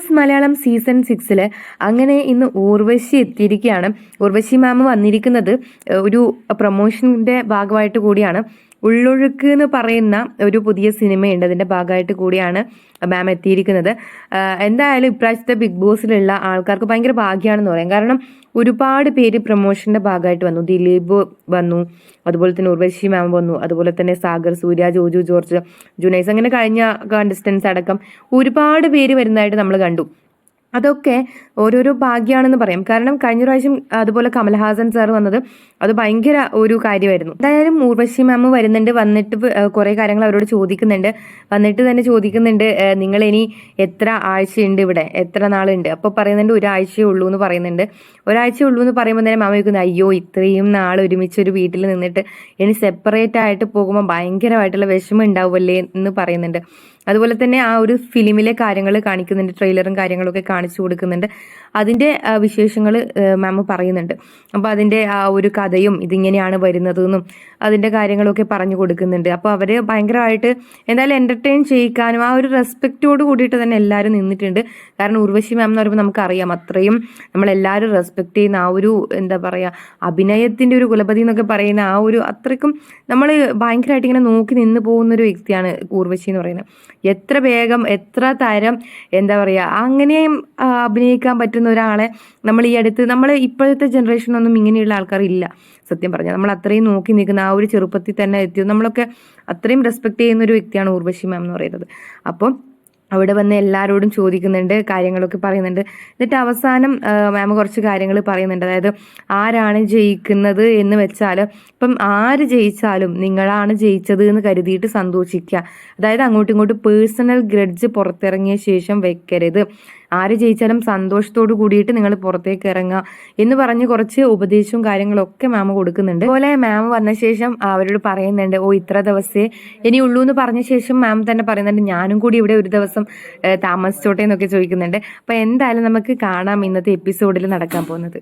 Boss Malayalam season സിക്സിൽ അങ്ങനെ ഇന്ന് ഊർവശി എത്തിയിരിക്കുകയാണ്. ഊർവശി മാം വന്നിരിക്കുന്നത് ഒരു പ്രൊമോഷന്റെ ഭാഗമായിട്ട് കൂടിയാണ്. ഉള്ളൊഴുക്ക് എന്ന് പറയുന്ന ഒരു പുതിയ സിനിമയുണ്ട്. അതിന്റെ ഭാഗമായിട്ട് കൂടിയാണ് മാം എത്തിയിരിക്കുന്നത്. എന്തായാലും ഇപ്രാവശ്യത്തെ ബിഗ് ബോസിലുള്ള ആൾക്കാർക്ക് ഭയങ്കര ഭാഗ്യമാണെന്ന് പറയാം. കാരണം ഒരുപാട് പേര് പ്രൊമോഷന്റെ ഭാഗമായിട്ട് വന്നു. ദിലീപ് വന്നു. അതുപോലെ തന്നെ ഉർവശി മാം വന്നു. അതുപോലെ തന്നെ സാഗർ സൂര്യ ജോജു ജോർജ് ജുനൈസ്. അങ്ങനെ കഴിഞ്ഞ കണ്ടസ്റ്റൻസ് അടക്കം ഒരുപാട് പേര് വരുന്നതായിട്ട് നമ്മൾ കണ്ടു. അതൊക്കെ ഓരോരോ ഭാഗ്യമാണെന്ന് പറയാം. കാരണം കഴിഞ്ഞ പ്രാവശ്യം അതുപോലെ കമൽഹാസൻ സാർ വന്നത് അത് ഭയങ്കര ഒരു കാര്യമായിരുന്നു. എന്തായാലും ഊർവശി മാം വരുന്നുണ്ട്. വന്നിട്ട് കുറേ കാര്യങ്ങൾ അവരോട് ചോദിക്കുന്നുണ്ട്. വന്നിട്ട് തന്നെ ചോദിക്കുന്നുണ്ട് നിങ്ങൾ ഇനി എത്ര ആഴ്ചയുണ്ട് ഇവിടെ? എത്ര നാളുണ്ട്? അപ്പോൾ പറയുന്നുണ്ട് ഒരാഴ്ചയേ ഉള്ളൂ എന്ന് പറയുന്നുണ്ട്. ഒരാഴ്ചയേ ഉള്ളൂ എന്ന് പറയുമ്പോൾ തന്നെ മാമ ചോദിക്കുന്നത് അയ്യോ ഇത്രയും നാൾ ഒരുമിച്ച് ഒരു വീട്ടിൽ നിന്നിട്ട് ഇനി സെപ്പറേറ്റ് ആയിട്ട് പോകുമ്പോൾ ഭയങ്കരമായിട്ടുള്ള വിഷമം ഉണ്ടാവുമല്ലേ? എന്ന് പറയുന്നുണ്ട്. അതുപോലെ തന്നെ ആ ഒരു ഫിലിമിലെ കാര്യങ്ങൾ കാണിക്കുന്നുണ്ട് ട്രെയിലറും കാര്യങ്ങളൊക്കെ കാണിച്ചു കൊടുക്കുന്നുണ്ട്. അതിന്റെ വിശേഷങ്ങൾ മാം പറയുന്നുണ്ട്. അപ്പോൾ അതിന്റെ ആ ഒരു കഥയും ഇതിങ്ങനെയാണ് വരുന്നതെന്നും അതിന്റെ കാര്യങ്ങളൊക്കെ പറഞ്ഞു കൊടുക്കുന്നുണ്ട്. അപ്പോൾ അവർ ഭയങ്കരമായിട്ട് എന്തായാലും എന്റർടൈൻ ചെയ്യിക്കാനും ആ ഒരു റെസ്പെക്റ്റോട് കൂടിയിട്ട് തന്നെ എല്ലാവരും നിന്നിട്ടുണ്ട്. കാരണം ഉർവശി മാം എന്ന് പറയുമ്പോൾ നമുക്കറിയാം അത്രയും നമ്മളെല്ലാവരും റെസ്പെക്ട് ചെയ്യുന്ന ആ ഒരു എന്താ പറയുക അഭിനയത്തിന്റെ ഒരു കുലപതി എന്നൊക്കെ പറയുന്ന ആ ഒരു അത്രയ്ക്കും നമ്മൾ ഭയങ്കരമായിട്ട് ഇങ്ങനെ നോക്കി നിന്ന് പോകുന്ന ഒരു വ്യക്തിയാണ് ഉർവശി എന്ന് പറയുന്നത്. എത്ര വേഗം എത്ര തരം എന്താ പറയുക അങ്ങനെയും അഭിനയിക്കാൻ പറ്റുന്ന ഒരാളെ നമ്മൾ ഈ അടുത്ത് നമ്മൾ ഇപ്പോഴത്തെ ജനറേഷനൊന്നും ഇങ്ങനെയുള്ള ആൾക്കാരില്ല. സത്യം പറഞ്ഞാൽ നമ്മൾ അത്രയും നോക്കി നിൽക്കുന്ന ആ ഒരു ചെറുപ്പത്തിൽ തന്നെ എത്തിയത് നമ്മളൊക്കെ അത്രയും റെസ്പെക്ട് ചെയ്യുന്ന ഒരു വ്യക്തിയാണ് ഊർവശി മാം എന്ന് പറയുന്നത്. അപ്പം അവിടെ വന്ന് എല്ലാവരോടും ചോദിക്കുന്നുണ്ട് കാര്യങ്ങളൊക്കെ പറയുന്നുണ്ട്. എന്നിട്ട് അവസാനം മാം കുറച്ച് കാര്യങ്ങൾ പറയുന്നുണ്ട്. അതായത് ആരാണ് ജയിക്കുന്നത് എന്ന് വെച്ചാൽ ഇപ്പം ആര് ജയിച്ചാലും നിങ്ങളാണ് ജയിച്ചത് എന്ന് കരുതിയിട്ട് സന്തോഷിക്കുക. അതായത് അങ്ങോട്ടും ഇങ്ങോട്ടും പേഴ്സണൽ ഗ്രഡ്ജ് പുറത്തിറങ്ങിയ ശേഷം വെക്കരുത്. ആര് ജയിച്ചാലും സന്തോഷത്തോട് കൂടിയിട്ട് നിങ്ങൾ പുറത്തേക്ക് ഇറങ്ങുക എന്ന് പറഞ്ഞ് കുറച്ച് ഉപദേശവും കാര്യങ്ങളൊക്കെ മാം കൊടുക്കുന്നുണ്ട്. അതുപോലെ മാം വന്ന ശേഷം അവരോട് പറയുന്നുണ്ട് ഓ ഇത്ര ദിവസേ ഇനി ഉള്ളൂ എന്ന് പറഞ്ഞ ശേഷം മാം തന്നെ പറയുന്നുണ്ട് ഞാനും കൂടി ഇവിടെ ഒരു ദിവസം താമസിച്ചോട്ടെ എന്നൊക്കെ ചോദിക്കുന്നുണ്ട്. അപ്പൊ എന്തായാലും നമുക്ക് കാണാം ഇന്നത്തെ എപ്പിസോഡിൽ നടക്കാൻ പോകുന്നത്.